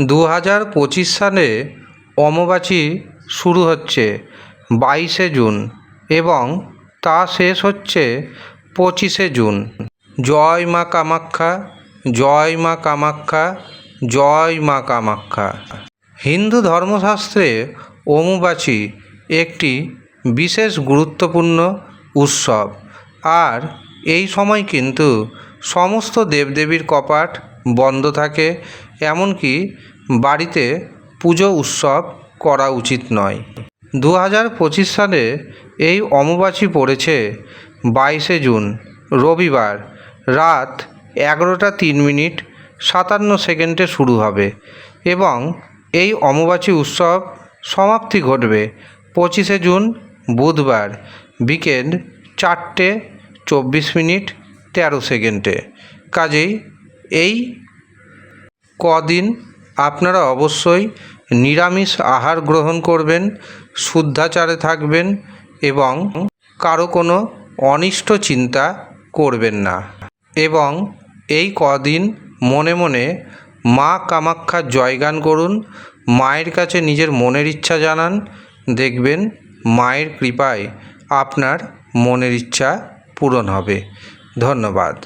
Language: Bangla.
দু হাজার পঁচিশ সালে অম্বুবাচী শুরু হচ্ছে, বাইশে জুন এবং তা শেষ হচ্ছে পঁচিশে জুন। জয় মা কামাখ্যা, জয় মা কামাখ্যা, জয় মা কামাখ্যা। হিন্দু ধর্মশাস্ত্রে অম্বুবাচী একটি বিশেষ গুরুত্বপূর্ণ উৎসব। আর এই সময় কিন্তু সমস্ত দেবদেবীর কপাট বন্ধ থাকে, এমনকি বাড়িতে পুজো উৎসব করা উচিত নয়। দু হাজার পঁচিশ সালে এই অম্বুবাচী পড়েছে বাইশে জুন, রবিবার রাত এগারোটা তিন মিনিট সাতান্ন সেকেন্ডে শুরু হবে এবং এই অম্বুবাচী উৎসব সমাপ্তি ঘটবে পঁচিশে জুন, বুধবার বিকেল চারটে চব্বিশ মিনিট তেরো সেকেন্ডে। কাজেই এই কদিন আপনারা অবশ্যই নিরামিষ আহার গ্রহণ করবেন, শুদ্ধাচারে থাকবেন এবং কারও কোনো অনিষ্ট চিন্তা করবেন না। এবং এই কদিন মনে মনে মা কামাখ্যার জয়গান করুন, মায়ের কাছে নিজের মনের ইচ্ছা জানান, দেখবেন মায়ের কৃপায় আপনার মনের ইচ্ছা পূরণ হবে। ধন্যবাদ।